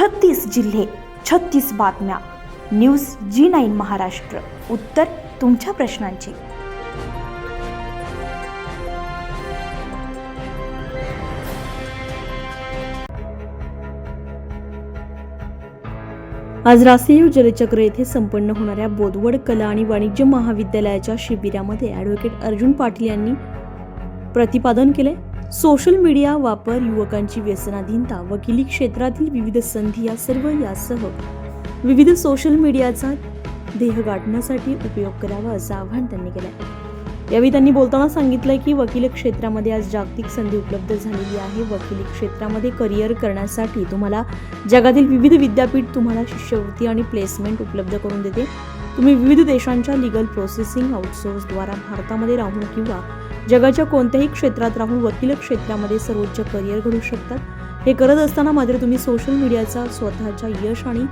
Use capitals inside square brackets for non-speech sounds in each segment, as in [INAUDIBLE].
छत्तीस जिल्हे छत्तीस बातम्या. News G nine Maharashtra. उत्तर तुमच्या प्रश्नांची. आज राष्ट्रीय जलचक्र येथे संपन्न होणाऱ्या बोदवड कला आणि वाणिज्य महाविद्यालयाच्या शिबिरामध्ये ॲडव्होकेट अर्जुन पाटील यांनी प्रतिपादन केले सोशल मीडिया वापर युवकांची व्यसनाधीनता वकिली क्षेत्रातील विविध संधी या सर्व यासह विविध सोशल मीडियाचा देह गाठण्यासाठी उपयोग करावा असं आवाहन त्यांनी केलं यावेळी त्यांनी बोलताना सांगितलंय की वकील क्षेत्रामध्ये आज जागतिक संधी उपलब्ध झालेली आहे. वकिली क्षेत्रामध्ये करिअर करण्यासाठी तुम्हाला जगातील विविध विद्यापीठ तुम्हाला शिष्यवृत्ती आणि प्लेसमेंट उपलब्ध करून देते. तुम्ही विविध देशांच्या लिगल प्रोसेसिंग आउटसोर्सद्वारा भारतामध्ये राहून किंवा जगाच्या कोणत्याही क्षेत्रात राहून वकील क्षेत्रामध्ये सर्वोच्च करिअर घडू शकतात. हे करत असताना मात्र तुम्ही सोशल मीडियाचा स्वतःच्या यश आणि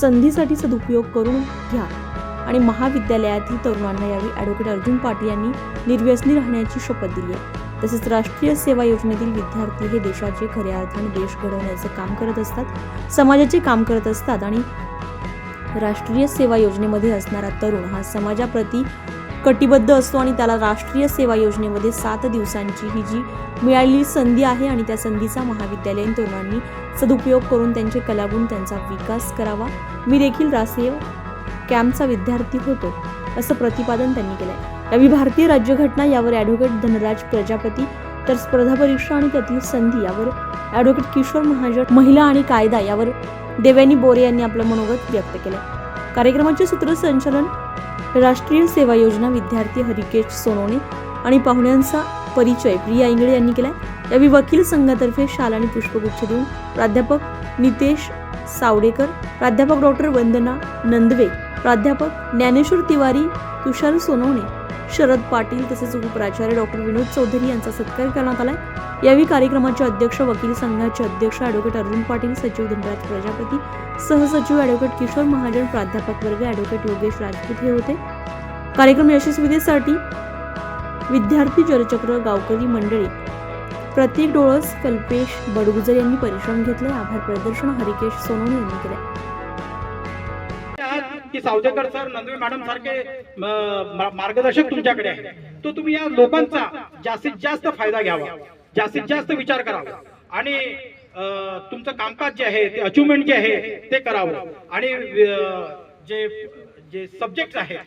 संधीसाठी सदुपयोग करून घ्या. आणि महाविद्यालयातील तरुणांना यावेळी ॲडव्होकेट अर्जुन पाटील यांनी निर्व्यसनी राहण्याची शपथ दिली आहे. तसेच राष्ट्रीय सेवा योजनेतील विद्यार्थी हे देशाचे खऱ्या अर्थाने देश घडवण्याचं काम करत असतात समाजाचे काम करत असतात आणि राष्ट्रीय सेवा योजनेमध्ये असणारा तरुण हा समाजाप्रती कटिबद्ध असतो आणि त्याला राष्ट्रीय सेवा योजनेमध्ये सात दिवसांची ही जी मिळालेली संधी आहे आणि त्या संधीचा महाविद्यालयीन तरुणांनी सदुपयोग करून त्यांचे कलागुण त्यांचा विकास करावा. मी देखील राष्ट्रीय कॅम्पचा विद्यार्थी होतो असं प्रतिपादन त्यांनी केलंय. यावेळी भारतीय राज्यघटना यावर ॲडव्होकेट धनराज प्रजापती तर स्पर्धा परीक्षा आणि त्यातील संधी यावर ॲडव्होकेट किशोर महाजन महिला आणि कायदा यावर देवयानी बोरे यांनी आपलं मनोगत व्यक्त केलं कार्यक्रमाचे सूत्रसंचालन राष्ट्रीय सेवा योजना विद्यार्थी हरिकेश सोनवणे आणि पाहुण्यांचा परिचय प्रिया इंगळे यांनी केलाय. यावेळी वकील संघातर्फे शाल आणि पुष्पगुच्छ देऊन प्राध्यापक नितेश सावडेकर प्राध्यापक डॉक्टर वंदना नंदवे प्राध्यापक ज्ञानेश्वर तिवारी तुषार सोनवणे शरद पाटील तसेच उपप्राचार्य डॉक्टर विनोद चौधरी यांचा सत्कार करण्यात आलाय. यावेळी कार्यक्रमाचे अध्यक्ष वकील संघाचे अध्यक्ष ॲडव्होकेट अर्जुन पाटील सचिव धनराज प्रजापती सहसचिव ॲडव्होकेट किशोर महाजन प्राध्यापक वर्ग ॲडव्होकेट योगेश राजपूत हे होते. कार्यक्रम यशस्वीतेसाठी विद्यार्थी जलचक्र गावकरी मंडळी प्रतीक डोळस कल्पेश बडगुजर यांनी परिश्रम घेतले. आभार प्रदर्शन हरिकेश सोनवणे यांनी केले. की सावदेकर सर नंदवे मॅडम सारखे मार्गदर्शक तुमच्याकडे आहे तो तुम्ही या लोकांचा जास्तीत जास्त फायदा घ्यावा. जास्तीत जास्त विचार करावा. आणि तुमचं कामकाज जे आहे ते अचिव्हमेंट जे आहे ते करावं. आणि जे जे सब्जेक्ट आहेत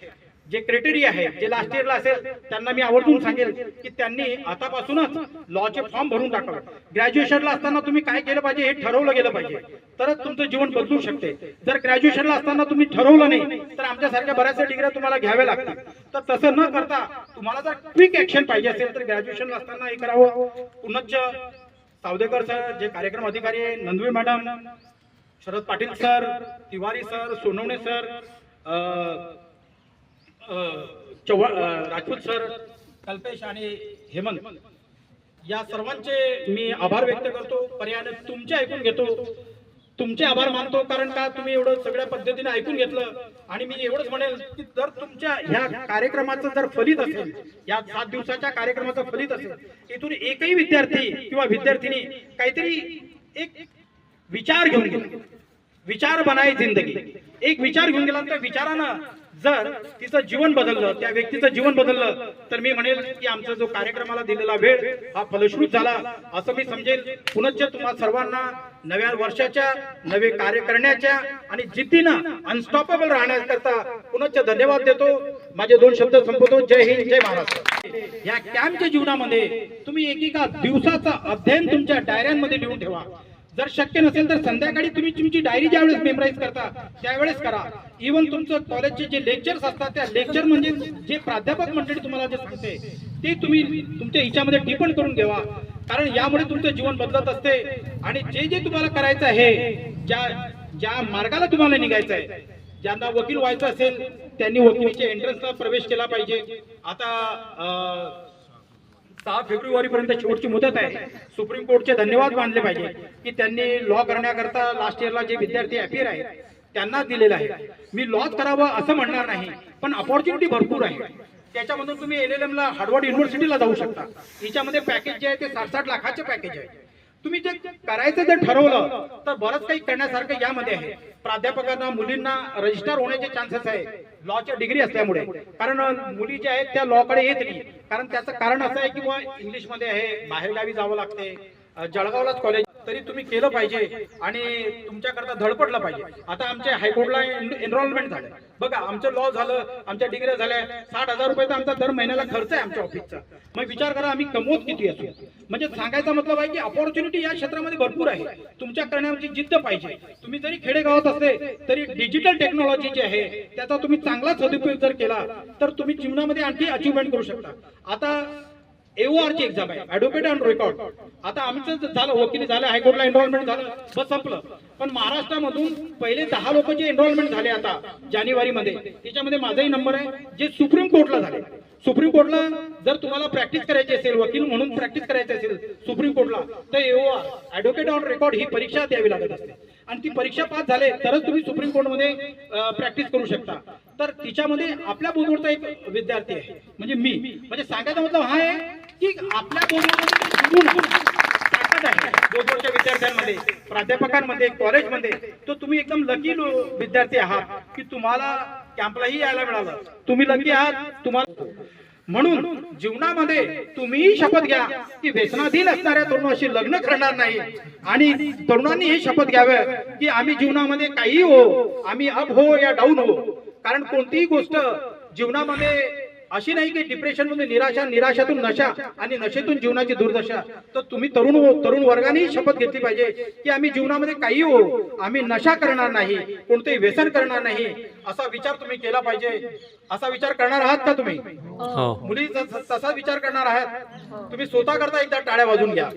जे क्रायटेरिया आहे जे लास्ट इयरला असेल त्यांना मी आवर्जून सांगेल की त्यांनी आतापासूनच लॉचे फॉर्म भरून टाकावं. ग्रॅज्युएशनला असताना तुम्ही काय केलं पाहिजे हे ठरवलं गेलं पाहिजे. तरच तुमचं जीवन बदलू शकते. जर ग्रॅज्युएशनला असताना तुम्ही ठरवलं नाही तर आमच्यासारख्या बऱ्याचशा डिग्र्या तुम्हाला घ्याव्या लागतात तर तसं न करता तुम्हाला जर क्विक ऍक्शन पाहिजे असेल तर ग्रॅज्युएशनला असताना हे करावं. पुनच्च सावदेकर सर जे कार्यक्रम अधिकारी आहे Nandvi madam Sharad Patil sir Tiwari sir Sonawane sir अं, चव्हाण राजपूत सर कल्पेश आणि हेमंत या सर्वांचे मी आभार व्यक्त करतो. पर्यायाने तुमचे ऐकून घेतो. तुमचे आभार मानतो कारण का तुम्ही एवढं सगळ्या पद्धतीने ऐकून घेतलं. आणि मी एवढंच म्हणेल की जर तुमच्या ह्या कार्यक्रमाचं जर फलित असेल या सात दिवसाच्या कार्यक्रमाचं फलित असेल इथून एकही विद्यार्थी किंवा विद्यार्थिनी काहीतरी एक विचार घेऊन गेला विचार बनाई जिंदगी. एक विचार घेऊन गेला तर विचारानं जर तिचं जीवन बदललं त्या व्यक्तीचं जीवन बदललं तर मी म्हणेल की आमचा जो कार्यक्रमाला दिलेला वेळ हा फलश्रुत झाला. असं मी समजेल. पुनश्च तुम्हा सर्वांना नव्या वर्षाच्या नवे कार्य करण्याच्या आणि जिद्दीनं अनस्टॉपेबल राहण्याकरता पुनश्च धन्यवाद देतो. माझे दोन शब्द संपवतो. जय हिंद जय महाराष्ट्र. या कॅम्पच्या जीवनामध्ये तुम्ही एकेका दिवसाचा अध्ययन तुमच्या डायऱ्यांमध्ये लिहून ठेवा. जर शक्य नसेल तर संध्याकाळी तुम्ही तुमची डायरी ज्यावेळेस मेमराईज करता त्यावेळेस करा. इव्हन तुमचं कॉलेजचे जे लेक्चर्स असतात त्या लेक्चर म्हणजे जे प्राध्यापक मंडळी तुम्हाला जे सांगते ते तुम्ही तुमच्या हिच्यामध्ये टिपण करून घ्यावा कारण यामुळे तुमचं जीवन बदलत असते. आणि जे जे तुम्हाला करायचं आहे ज्या ज्या मार्गाला तुम्हाला निघायचं आहे ज्यांना वकील व्हायचं असेल त्यांनी वकिलीच्या एंट्रन्सला प्रवेश केला पाहिजे. आता सहा फेब्रुवारी पर्यंत शेवटची मुदत आहे. सुप्रीम कोर्टचे धन्यवाद मानले पाहिजे की त्यांनी लॉ करण्याकरता लास्ट इयरला जे विद्यार्थी अपियर आहेत त्यांना दिलेलं आहे. मी लॉज करावं असं म्हणणार नाही पण अपॉर्च्युनिटी भरपूर आहे. त्याच्यामधून तुम्ही एल एल एमला हार्वर्ड युनिव्हर्सिटीला जाऊ शकता. हिच्यामध्ये पॅकेज जे आहे ते साठसाठ साठ लाखाचे पॅकेज आहे. तुम्ही जे करायचं जर ठरवलं तर बरंच काही करण्यासारखं यामध्ये आहे. प्राध्यापकांना मुलींना रजिस्टर होण्याचे चान्सेस आहे लॉच्या डिग्री असल्यामुळे. कारण मुली ज्या आहेत त्या लॉकडे येत नाही. कारण त्याचं कारण असं आहे की इंग्लिशमध्ये आहे बाहेरगावी जावं लागते. जळगावलाच कॉलेज तरी तुम्ही केलं पाहिजे आणि तुमच्याकरता धडपडलं पाहिजे. आता आमच्या हायकोर्टला एनरोलमेंट झालं बघा आमचं लॉ झालं आमच्या डिग्री झाल्या साठ हजार रुपयाचा आमचा दर महिन्याला खर्च आहे आमच्या ऑफिसचा मग विचार करा आम्ही कमवत किती असतो म्हणजे सांगायचा मतलब आहे की अपॉर्च्युनिटी या क्षेत्रामध्ये भरपूर आहे. तुमच्या करण्याची जिद्द पाहिजे. तुम्ही जरी खेडेगावात असले तरी डिजिटल टेक्नॉलॉजी जी आहे त्याचा तुम्ही चांगला सदुपयोग जर केला तर तुम्ही जीवनामध्ये आणखी अचिव्हमेंट करू शकता. आता एओआर ची एक्झाम आहे. ऍडव्होकेट ऑन रेकॉर्ड आता आमचं झालं वकिली झालं हायकोर्टला एनरोलमेंट झालं बस संपलं. पण महाराष्ट्रामधून पहिले दहा लोक जे एनरोलमेंट झाले आता जानेवारी मध्ये त्याच्यामध्ये माझाही नंबर आहे जे सुप्रीम कोर्टला झाले. सुप्रीम कोर्टला जर तुम्हाला प्रॅक्टिस करायची असेल वकील म्हणून प्रॅक्टिस करायची असेल सुप्रीम कोर्टला तर एओआर ऍडव्होकेट ऑन रेकॉर्ड ही परीक्षा द्यावी लागत असते. आणि ती परीक्षा पास झाले तरच तुम्ही सुप्रीम कोर्टमध्ये प्रॅक्टिस करू शकता. तर तिच्यामध्ये आपल्या बोर्डवरचा एक विद्यार्थी आहे म्हणजे मी. म्हणजे सांगायचा मतलब हा आहे की आपल्या बोर्डवर विद्यार्थ्यांमध्ये प्राध्यापकांमध्ये कॉलेजमध्ये तो तुम्ही एकदम लकी विद्यार्थी आहात की तुम्हाला कॅम्पलाही यायला मिळालं. तुम्ही लकी आहात तुम्हाला म्हणून जीवनामध्ये तुम्हीही शपथ घ्या की व्यसनाधीन असणाऱ्या तरुणाशी लग्न करणार नाही. आणि तरुणांनी ही शपथ घ्यावं की आम्ही जीवनामध्ये काही हो आम्ही अप हो या डाऊन हो. कारण कोणतीही गोष्ट जीवनामध्ये अशी नाही की डिप्रेशनमध्ये निराशा निराशातून नशा आणि नशेतून जीवनाची दुर्दशा. तर तुम्ही तरुण तरुण वर्गाने शपथ घेतली पाहिजे की आम्ही जीवनामध्ये काही हो आम्ही नशा करणार नाही कोणतेही व्यसन करणार नाही असा विचार तुम्ही केला पाहिजे. असा विचार करणार आहात का तुम्ही? हो. मुली तसा विचार करणार आहात? तुम्ही स्वतः करता एकदा टाळ्या वाजून घ्या.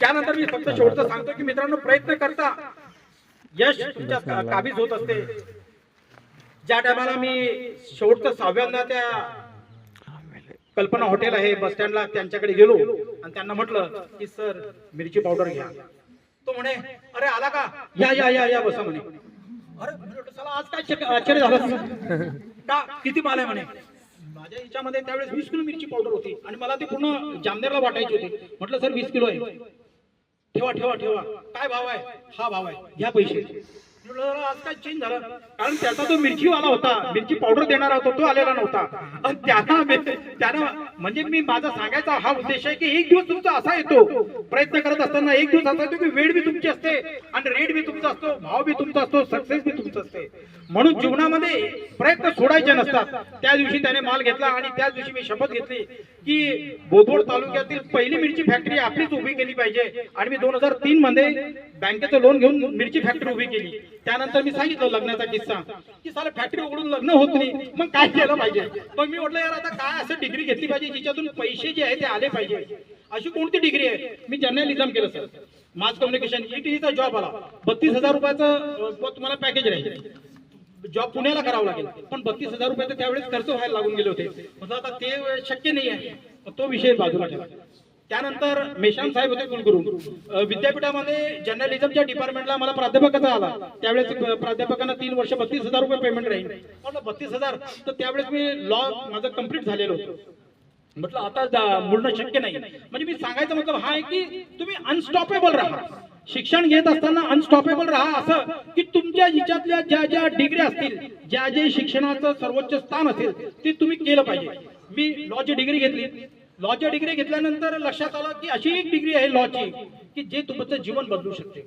त्यानंतर मी फक्त शेवटचं सांगतो की मित्रांनो प्रयत्न करता. यश तुमच्या काबीज होत असते. ज्या टायमाला मी शेवटचं सहाव्यांदा त्या कल्पना हॉटेल आहे बस स्टँडला त्यांच्याकडे गेलो आणि त्यांना म्हटलं की सर मिरची पावडर घ्या. तो म्हणे अरे आला का? या या या या बसा म्हणे. अरे चला आज काय आश्चर्य झालं का? किती माल आहे? म्हणे. माझ्या हिच्यामध्ये त्यावेळेस वीस किलो मिरची पावडर होती आणि मला ती पूर्ण जामनेरला वाटायची होती. म्हटलं सर वीस किलो आहे. ठेवा ठेवा ठेवा. काय भाव आहे? हा भाव आहे. घ्या पैसे. आज काय चेंज कारण त्याचा जो मिरचीवाला होता मिरची पावडर देणारा होता तो आलेला नव्हता. आणि त्याचा मी- म्हणजे मी माझा सांगायचा हा उद्देश आहे की एक दिवस तुमचा असा येतो प्रयत्न करत असताना एक दिवस असा येतो की वेळ बी तुमची असते आणि रेट बी तुमचा असतो भाव बी तुमचा असतो सक्सेस बी तुमचं असते. म्हणून जीवनामध्ये प्रयत्न सोडायचे नसतात. त्या दिवशी त्याने माल घेतला आणि त्याच दिवशी मी शपथ घेतली की बोधवड तालुक्यातील पहिली मिरची फॅक्टरी आपलीच उभी केली पाहिजे. आणि मी दोन हजार तीन मध्ये बँकेचं लोन घेऊन मिरची फॅक्टरी उभी केली. त्यानंतर मी सांगितलं लग्नाचा किस्सा की साला फॅक्टरी उघडून लग्न होत नाही मग काय केलं पाहिजे? मग मी म्हटलं यार आता काय असं डिग्री घेतली पाहिजे जिच्यातून पैसे जे आहे ते आले पाहिजे? अशी कोणती डिग्री आहे? मी जर्नलिझम केलं सर मास कम्युनिकेशन ईटीचा जॉब आला. बत्तीस हजार रुपयाचं तुम्हाला पॅकेज राहील. जॉब पुण्याला करावा लागेल. पण बत्तीस हजार रुपयाचे त्यावेळेस खर्च व्हायला लागून गेले होते. आता ते शक्य नाही आहे. तो विषय बाजूला ठेवा. त्यानंतर मेशान साहेब होते कुलगुरू विद्यापीठामध्ये जर्नलिझमच्या डिपार्टमेंटला मला प्राध्यापकाचा आला. त्यावेळेस प्राध्यापकांना तीन वर्ष बत्तीस हजार रुपये पेमेंट राहील. म्हटलं बत्तीस हजार? तर त्यावेळेस मी लॉ माझं कंप्लीट झालेलं होतं. म्हटलं आता बोलणं शक्य नाही. म्हणजे मी सांगायचं मतलब हा आहे की तुम्ही अनस्टॉपेबल राहा. शिक्षण घेत असताना अनस्टॉपेबल राहा असं की तुमच्या हिच्यातल्या ज्या ज्या डिग्री असतील ज्या जे शिक्षणाचं सर्वोच्च स्थान असेल ते तुम्ही केलं पाहिजे. मी लॉची डिग्री घेतली. लॉची डिग्री घेतल्यानंतर लक्षात आलं की अशी एक डिग्री आहे लॉची की जे तुमचं जीवन बदलू शकते.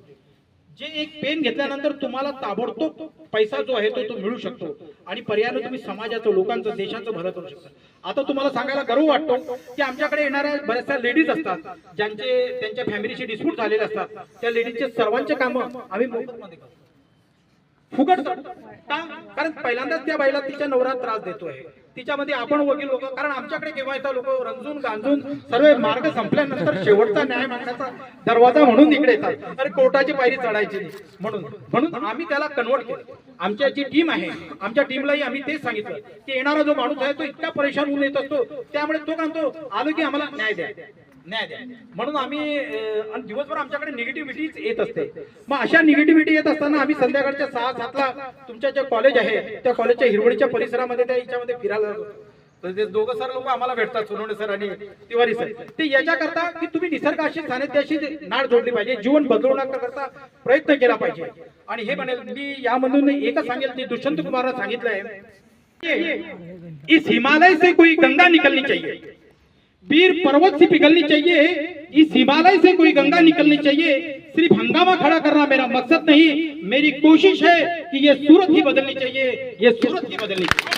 जे एक पेन घेतल्यानंतर तुम्हाला ताबडतोब पैसा जो आहे तो तो मिळू शकतो. आणि पर्यायानं तुम्ही समाजाचं लोकांचं देशाचं भलं करू शकता. आता तुम्हाला सांगायला गर्व वाटतो की आमच्याकडे येणाऱ्या बऱ्याचशा लेडीज असतात ज्यांचे त्यांच्या फॅमिलीशी डिस्प्यूट झालेले असतात. त्या लेडीजचे सर्वांचे कामं आम्ही मोफतमध्ये करतो. फुकट का कारण पहिल्यांदाच त्या बाईला तिच्या नवरा त्रास देतोय. तिच्यामध्ये आपण वकील लोक कारण आमच्याकडे केव्हा येतात लोक? रंजून गांजून सर्व मार्ग संपल्यानंतर शेवटचा न्याय मागण्याचा दरवाजा म्हणून इकडे येतात. अरे कोर्टाची पायरी चढायची म्हणून म्हणून आम्ही त्याला कन्वर्ट केलं. आमच्या जी टीम आहे आमच्या टीमलाही आम्ही तेच सांगितलं की येणारा जो माणूस आहे तो इतका परेशान होऊन येत असतो त्यामुळे तो म्हणतो आलो की आम्हाला न्याय द्या. न्याय द्या. म्हणून आम्ही अं, दिवसभर आमच्याकडे निगेटिव्हिटीच येत असते. मग अशा निगेटिव्हिटी येत असताना आम्ही संध्याकाळच्या सहा सातला तुमच्या जे कॉलेज आहे त्या कॉलेजच्या हिरवळीच्या परिसरामध्ये त्या याच्यामध्ये फिरायला जातो तर ते दोघं सर लोक आम्हाला भेटतात सोनवणे सर आणि तिवारी सर. ते याच्याकरता की तुम्ही निसर्गाशी सानिध्याशी नाड जोडली पाहिजे जीवन बदलवण्याकरता प्रयत्न केला पाहिजे. आणि हे म्हणेल मी यामधून एकच सांगेल ते दुष्यंत कुमार सांगितलंय इस हिमालय से कोई गंगा निकलनी चाहिए. वीर पर्वत से पिघलनी चाहिए इस हिमालय से कोई गंगा निकलनी चाहिए। सिर्फ हंगामा खड़ा करना मेरा मकसद नहीं मेरी कोशिश है कि ये सूरत ही बदलनी चाहिए ये सूरत ही बदलनी चाहिए।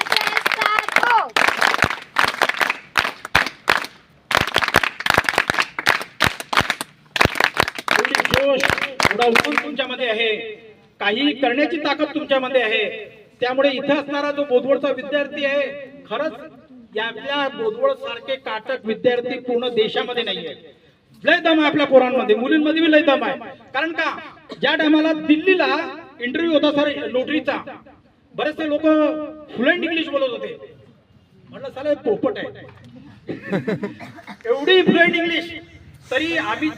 जोश एवढा उत्साह तुमच्यामध्ये आहे काही करण्याची ताकद तुमच्यामध्ये आहे त्यामुळे इथे असणारा जो बोधवडचा विद्यार्थी आहे खरंच यातल्या बोधवळ सारखे काटक विद्यार्थी पूर्ण देशामध्ये नाही आहे लय दम आहे आपल्या पोरांमध्ये. मुलींमध्ये बी लय दम आहे. कारण का? ज्या टायमाला दिल्लीला इंटरव्ह्यू होता सर लोटरीचा बरेचसे लोक फ्लुएंट इंग्लिश बोलत होते. म्हटलं साला पोपट आहे. [LAUGHS] एवढी फ्लुएंट इंग्लिश तरी आम्ही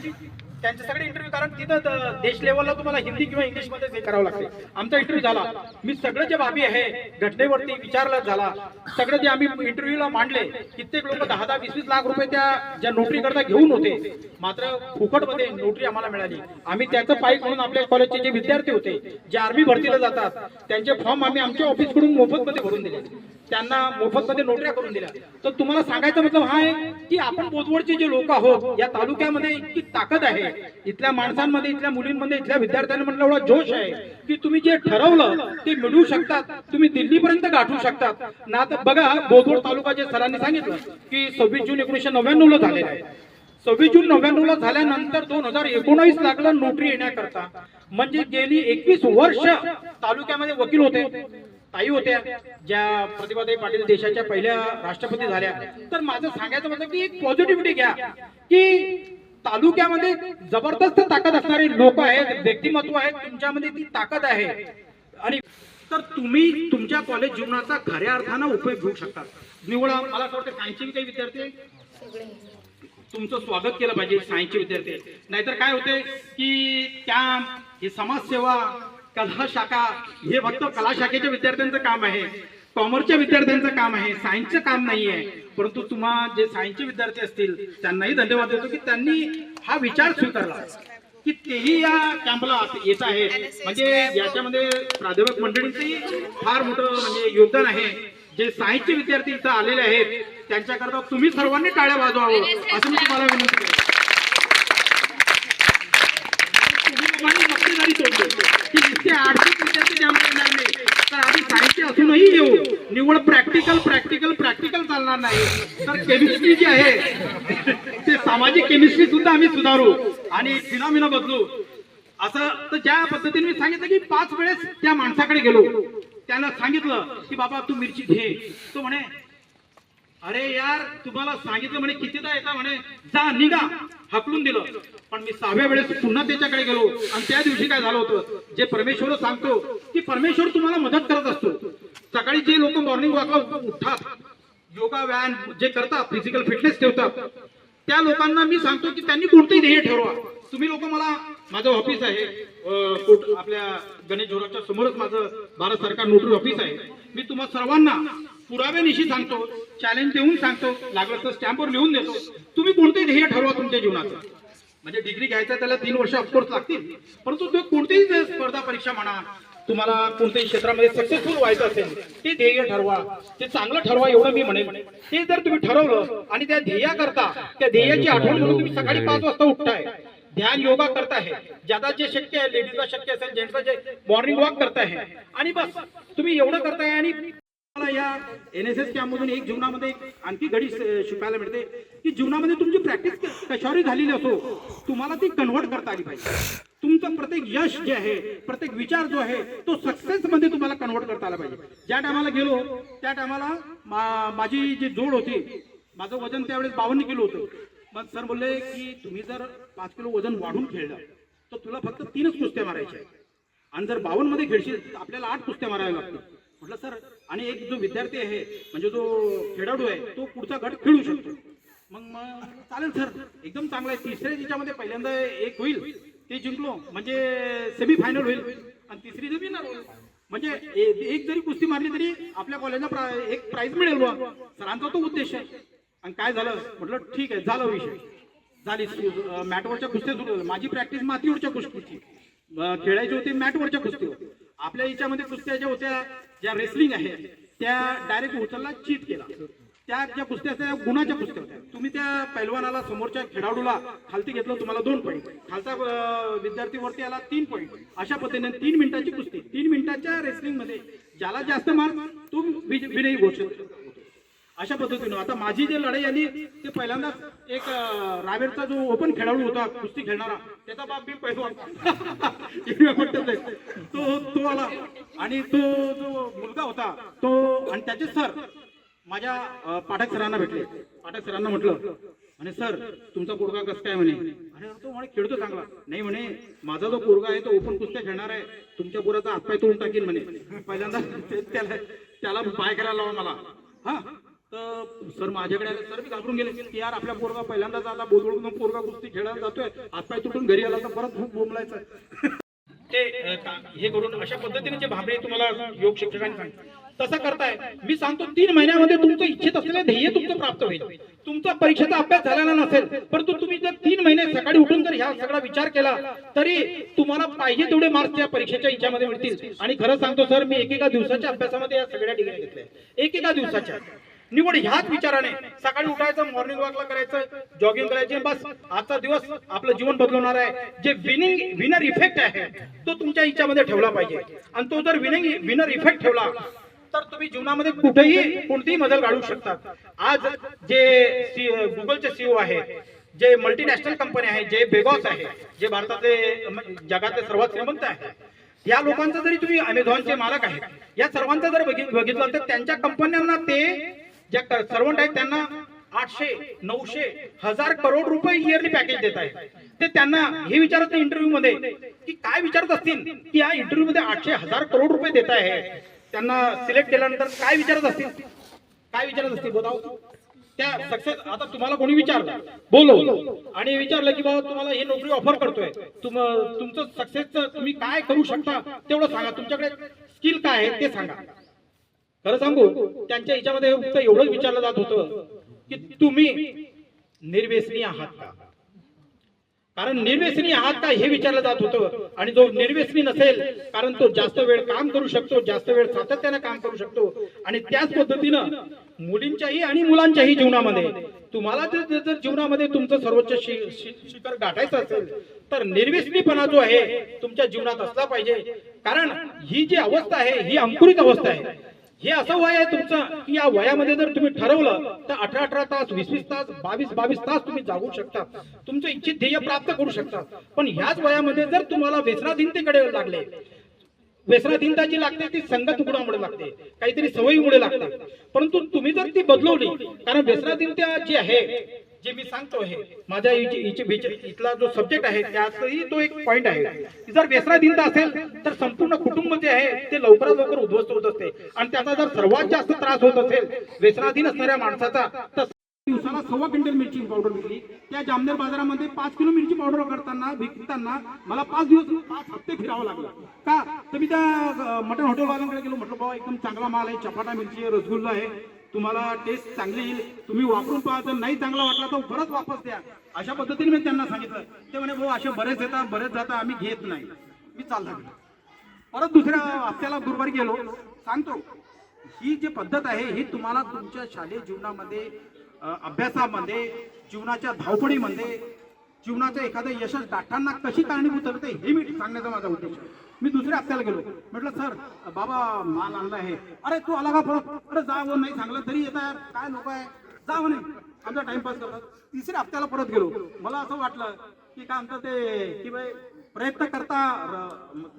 त्यांच्याकडे इंटरव्ह्यू कारण तिथं देश लेवलला तुम्हाला हिंदी किंवा इंग्लिशमध्ये हे करावं लागते. आमचा इंटरव्ह्यू झाला. मी सगळं जे बाबी आहे घटनेवरती विचारला झाला. सगळं जे आम्ही इंटरव्ह्यूला मांडले कित्येक लोक दहा दहा वीस वीस लाख रुपये त्या ज्या नोटरीकरता घेऊन होते मात्र फुकटमध्ये नोकरी आम्हाला मिळाली. आम्ही त्याचं पाईक म्हणून आपल्या कॉलेजचे जे विद्यार्थी होते जे आर्मी भरतीला जातात त्यांचे फॉर्म आम्ही आमच्या ऑफिसकडून मोफत मध्ये भरून दिले. त्यांना मोफत मध्ये करून दिल्या. तर तुम्हाला सांगायचं मतलब हा आहे की आपण बोधवडचे जे लोक आहोत या तालुक्यामध्ये इतकी ताकद आहे. इथल्या माणसांमध्ये इथल्या मुलींमध्ये इथल्या विद्यार्थ्यांना म्हटलं एवढा जोश आहे की तुम्ही जे ठरवलं ते मिळवू शकतात. तुम्ही दिल्लीपर्यंत गाठू शकतात. ना तर बघा बोधवड तालुका जे सरांनी सांगितलं की सव्वीस जून एकोणीसशे नव्याण्णव ला झालेलं आहे. सव्वीस जून नव्याण्णव ला झाल्यानंतर दोन हजार एकोणावीस लागलं नोटरी येण्याकरता. म्हणजे गेली एकवीस वर्ष तालुक्यामध्ये वकील होते. ताई होत्या ज्या प्रतिभाताई पाटील देशाच्या पहिल्या राष्ट्रपती झाल्या. तर माझं सांगायचं म्हणजे की एक पॉझिटिव्हिटी घ्या. की तालुक्यामध्ये जबरदस्त ताकद असणारे लोक आहेत व्यक्तिमत्व आहेत तुमच्यामध्ये ती ताकद आहे. आणि तर तुम्ही तुमच्या कॉलेज जीवनाचा खऱ्या अर्थानं उपयोग घेऊ शकता. निवडा मला असं वाटतं सायन्सचे काही विद्यार्थी तुमचं स्वागत केलं पाहिजे सायन्सचे विद्यार्थी नाहीतर काय होते की त्या हे समाजसेवा कला शाखा हे फक्त कला शाखेच्या विद्यार्थ्यांचं काम आहे. कॉमर्सच्या विद्यार्थ्यांचं काम आहे. सायन्सचं काम नाही आहे. परंतु तुम्हा जे सायन्सचे विद्यार्थी असतील त्यांनाही धन्यवाद देतो की त्यांनी हा विचार स्वीकारला. की तेही या कॅम्पला येत आहे म्हणजे याच्यामध्ये प्राध्यापक मंडळींचंही फार मोठं म्हणजे योगदान आहे. जे सायन्सचे विद्यार्थी इथं आलेले आहेत त्यांच्याकरता तुम्ही सर्वांनी टाळ्या वाजवावं असं मी तुम्हाला विनंती करतो तुम्ही लोकांनी मक्तेदारी की नुसते आर्थिक विद्यार्थी त्यामध्ये येणार नाही. तर आधी साहित्य असूनही येऊ निवड प्रॅक्टिकल प्रॅक्टिकल प्रॅक्टिकल चालणार नाही. तर केमिस्ट्री जी आहे ते सामाजिक केमिस्ट्री सुद्धा आम्ही सुधारू. आणि फिनॉमिना बदलू. असं तर ज्या पद्धतीने मी सांगितलं की पाच वेळेस त्या माणसाकडे गेलो त्याला सांगितलं की बाबा तू मिरची घे. तो म्हणे अरे यार तुम्हाला सांगितलं म्हणे कितीदा येता म्हणे? जा निघा. हकलून दिलं. पण मी सहाव्या वेळेस पुन्हा त्याच्याकडे गेलो. आणि त्या दिवशी काय झालं होतं? जे परमेश्वर सांगतो की परमेश्वर तुम्हाला मदत करत असतो. सकाळी जे लोक मॉर्निंग वॉकला उठतात योगा व्यायाम जे करतात फिजिकल फिटनेस ठेवतात त्या लोकांना मी सांगतो की त्यांनी कोणतंही ध्येय ठरवा. तुम्ही लोक मला माझं ऑफिस आहे. आपल्या गणेश जोराच्या समोरच माझं भारत सरकार नोटरी ऑफिस आहे. मी तुम्हा सर्वांना पुराव्यानिशी सांगतो चॅलेंज देऊन सांगतो लागलं तर स्टॅम्पवर लिहून देतो. तुम्ही कोणतेही ध्येय ठरवा तुमच्या जीवनाचं. म्हणजे डिग्री घ्यायचा त्याला तीन वर्ष ऑफकोर्स लागतील. परंतु तो कोणतीही जे स्पर्धा परीक्षा म्हणा तुम्हाला कोणत्याही क्षेत्रामध्ये सक्सेसफुल व्हायचं असेल ते ध्येय ठरवा. ते चांगलं ठरवा एवढं मी म्हणेन. ते जर तुम्ही ठरवलं आणि त्या ध्येयाकरता त्या ध्येयाची आठवण म्हणून तुम्ही सकाळी पाच वाजता उठताय. ध्यान योगा करताय ज्यादा जे शक्य आहे लेडीजला शक्य असेल जेंट्सला जे मॉर्निंग वॉक करताय. आणि बस तुम्ही एवढं करताय आणि या एन एस एस कॅम्पमधून एक जीवनामध्ये एक आणखी घडी शिकायला मिळते. की जीवनामध्ये तुमची प्रॅक्टिस कशावरही झालेली असो तुम्हाला ती कन्व्हर्ट करता आली पाहिजे. तुमचं प्रत्येक यश जे आहे प्रत्येक विचार जो आहे तो सक्सेस मध्ये तुम्हाला कन्व्हर्ट करता आला पाहिजे. ज्या टायमाला गेलो त्या टायमाला माझी जी जोड होती माझं वजन त्यावेळेस बावन्न किलो होतं. मग सर बोलले की तुम्ही जर पाच किलो वजन वाढून खेळलं तर तुला फक्त तीनच कुस्त्या मारायच्या आणि जर बावन्नमध्ये खेळशील तर आपल्याला आठ कुस्त्या माराव्या लागतील. म्हटलं सर? आणि एक जो विद्यार्थी आहे म्हणजे जो खेळाडू आहे तो पुढचा गट खेळू शकतो. मग मग चालेल सर. एकदम चांगला आहे. तिसऱ्या तिच्यामध्ये पहिल्यांदा एक होईल. ते जिंकलो. म्हणजे सेमी फायनल होईल. आणि तिसरी जर विनर होईल. म्हणजे एक जरी कुस्ती मारली तरी आपल्या कॉलेजला प्रा- एक प्राईज मिळेल बुवा. सरांचा तो उद्देश आहे. आणि काय झालं? म्हटलं ठीक आहे झालं विषय. झाली. मॅटवरच्या कुस्त्या सुरू झाल्या. माझी प्रॅक्टिस मातीवरच्या कुस्तीची. खेळायची होती मॅटवरच्या कुस्तीवर. आपल्या याच्यामध्ये कुस्त्या ज्या होत्या ज्या रेसलिंग आहे त्या डायरेक्ट उचलला चीट केला. त्या ज्या कुस्त्या असत्या त्या गुणाच्या कुस्त्या होत्या. तुम्ही त्या पैलवानाला समोरच्या खेळाडूला खालती घेतलं तुम्हाला दोन पॉईंट खालचा विद्यार्थी वरती आला तीन पॉईंट अशा पद्धतीने तीन मिनिटाची कुस्ती. तीन मिनिटाच्या रेसलिंगमध्ये ज्याला जास्त मार्क तो विजयी घोषित. अशा पद्धतीनं. आता माझी जी लढाई आली ते पहिल्यांदाच एक अं, रावेरचा जो ओपन खेळाडू होता कुस्ती खेळणारा त्याचा बाप मी पहिला [LAUGHS] तो तो आला. आणि तो जो मुलगा होता तो आणि त्याचे सर माझ्या पाठक सरांना भेटले. पाठक सरांना म्हटलं आणि सर तुमचा पोरगा कसं काय म्हणे? अरे तो म्हणे खेळतो चांगला. नाही म्हणे माझा जो पोरगा आहे तो ओपन कुस्त्या खेळणार आहे. तुमच्या पोराचा हातपाय तोडून टाकीन म्हणे. पहिल्यांदा [LAUGHS] त्याला त्याला पाय करायला लावा मला. हा तर सर माझ्याकडे आले सर मी घाबरून गेले. की यार आपल्या पोरगा पहिल्यांदाच आता बोलवून पोरगा कुस्ती खेळायला जातोय. हातपाय तुटून घरी आला तर परत खूप बोंबलायचं. ते हे करून अशा पद्धतीने जे भाबरे तुम्हाला योग शिक्षकांनी सांगितलं. तसं करताय. मी सांगतो तीन महिन्यामध्ये तुमचं इच्छित असलेलं ध्येय तुमचं प्राप्त होईल. तुमचा परीक्षेचा अभ्यास झालेला नसेल परंतु तुम्ही जर तीन महिने सकाळी उठून जर ह्या सगळा विचार केला तरी तुम्हाला पाहिजे तेवढे मार्क्स त्या परीक्षेच्या इच्छामध्ये मिळतील. आणि खरं सांगतो सर मी एकेका दिवसाच्या अभ्यासामध्ये या सगळ्या डिग्री घेतल्या. एकेका दिवसाच्या. निवड ह्याच विचाराने सकाळी उठायचं मॉर्निंग वॉकला करायचं जॉगिंग करायचं. बस आजचा दिवस आपलं जीवन बदलवणार आहे. जे विनिंग विनर इफेक्ट आहे तो तुमच्या इच्छामध्ये ठेवला पाहिजे. आणि तो जर विनिंग विनर इफेक्ट ठेवला तर तुम्ही जीवनामध्ये कुठेही कोणतीही मजल काढू शकतात. आज जे गुगलचे सीओ आहे जे मल्टीनॅशनल कंपनी आहे जे बेगॉस आहे जे भारतातले जगातले सर्वात श्रीमंत आहे या लोकांचा जरी तुम्ही अमेझॉनचे मालक आहेत या सर्वांचं जर बघितलं तर त्यांच्या कंपन्यांना ते ज्या सर्वंट आहेत त्यांना आठशे नऊशे हजार करोड रुपये इयरली पॅकेज देत आहे ते त्यांना हे विचारत इंटरव्ह्यू मध्ये की काय विचारत असतील? की या इंटरव्ह्यू मध्ये आठशे हजार करोड रुपये देत आहे. त्यांना सिलेक्ट केल्यानंतर काय विचारत असतील? काय विचारत असतील? बोला त्या सक्सेस आता तुम्हाला कोणी विचारलं? बोलो आणि विचारलं की बाबा तुम्हाला ही नोकरी ऑफर करतोय. तुम तुमचं सक्सेसचं तुम्ही काय करू शकता? तेवढं सांगा. तुमच्याकडे स्किल काय आहे ते सांगा. खरं सांगू त्यांच्या हिच्यामध्ये फक्त एवढंच विचारलं जात होतं की तुम्ही निर्व्यसनी आहात का? कारण निर्व्यसनी आहात का हे विचारलं जात होतं. आणि जो निर्व्यसनी नसेल कारण तो जास्त वेळ काम करू शकतो जास्त वेळ सातत्याने काम करू शकतो. आणि त्याच पद्धतीनं मुलींच्याही आणि मुलांच्याही जीवनामध्ये तुम्हाला जर जर- जीवनामध्ये तुमचं सर्वोच्च शि- शिखर गाठायचं असेल तर निर्व्यसनीपणा जो आहे तुमच्या जीवनात असला पाहिजे. कारण ही जी अवस्था आहे ही अंकुरित अवस्था आहे. हे असं वय आहे तुमचं की या वयामध्ये जर तुम्ही ठरवलं तर अठरा अठरा तास वीस वीस तास बावीस बावीस तास तुम्ही जागू शकता तुमचं इच्छित ध्येय प्राप्त करू शकता पण ह्याच वयामध्ये जर तुम्हाला व्यसनाधीनतेकडे लागले व्यसनाधीनताची लागते ती संगत उघडामुळे लागते काहीतरी सवयीमुळे लागते. परंतु तुम्ही जर ती बदलवली कारण व्यसनाधीनता जी आहे जे मी सांगतो आहे माझ्या इथला जो सब्जेक्ट आहे त्यातही तो एक पॉईंट आहे. जर वेसरा व्यसनाधीनता असेल तर संपूर्ण कुटुंब जे आहे ते लवकरात लवकर उद्ध्वस्त होत असते. आणि त्याचा जर सर्वात जास्त त्रास होत असेल व्यसनाधीन असणाऱ्या माणसाचा तर दिवसाला सव्वा क्विंटल मिरची पावडर विकली. त्या जामनेर बाजारामध्ये पाच किलो मिरची पावडर करताना विकताना मला पाच दिवस पाच हप्ते फिरावं लागलं. का? तर मी त्या मटन मटण हॉटेलवाल्यांकडे गेलो. म्हटलं बाबा एकदम चांगला माल आहे. चपाटा मिरची आहे रसगुल्ला आहे. तुम्हाला टेस्ट चांगली येईल. तुम्ही वापरून पहा जर नाही चांगला वाटला तर परत वापस द्या. अशा पद्धतीने मी त्यांना सांगितलं. ते म्हणे भाऊ असे बरेच येतात बरेच जातात आम्ही घेत नाही. मी चालला. गेलो परत दुसऱ्या हप्त्याला गुरुवारी गेलो. सांगतो ही जी पद्धत आहे ही तुम्हाला तुमच्या शालेय जीवनामध्ये अभ्यासामध्ये जीवनाच्या धावपडीमध्ये जीवनाच्या एखाद्या यशस गाठांना कशी कारणीभूत ठरते हे मी सांगण्याचा माझा उद्देश मी दुसऱ्या हप्त्याला गेलो. म्हटलं सर बाबा माल आणला आहे. अरे तू आला का परत? अरे जा नाही सांगलं तरी येत यार. काय लोक आहे? जा नाही. आमचा टाइमपास करतात तिसऱ्या हप्त्याला परत गेलो. मला असं वाटलं की काय म्हणतात ते की बाई प्रयत्न करता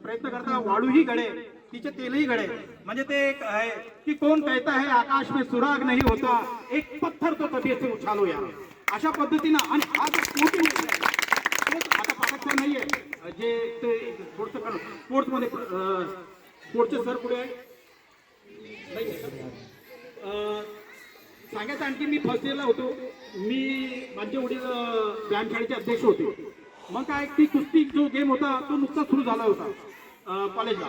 प्रयत्न करता वाळूही गडे तिचे तेलही गडे म्हणजे ते एक आहे की कोण कहता है आकाश में सुराग नाही होता एक पत्थर तो कभी से उछालो यार. अशा पद्धतीनं आणि हा जो स्पोर्टिंग आता पाठक सर नाहीये जे ते थोडस स्पोर्ट्समध्ये स्पोर्टचे सर पुढे आहे. नाही सांगायचं आणखी मी फर्स्ट इयरला होतो. मी माझे वडील व्यायाम शाळेचे अध्यक्ष होते. मग काय ती कुस्ती जो गेम होता तो नुकताच सुरू झाला होता कॉलेजला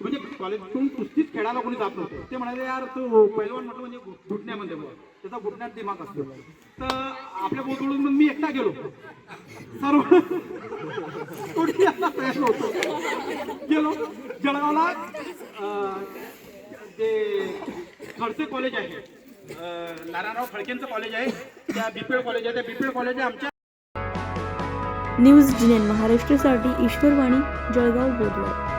म्हणजे कॉलेजतून कुस्तीच खेळायला कोणी जात नव्हतं. ते म्हणाले यार तो पैलवान म्हटलं म्हणजे घुटण्यामध्ये बघ. त्याचा घुटण्यात दिमाग असतो. तर आपल्या बोलून मी एकटा गेलो. सर्व कोणी आता तयार नव्हतं. गेलो. जळगावला ते खडसे कॉलेज आहे नारायणराव फडकेंचं कॉलेज आहे. त्या बीपीएड कॉलेज आहे. त्या बीपीएड कॉलेज आहे आमच्या. न्यूज जिनेन महाराष्ट्रासाठी ईश्वरवाणी जळगाव बोधवड.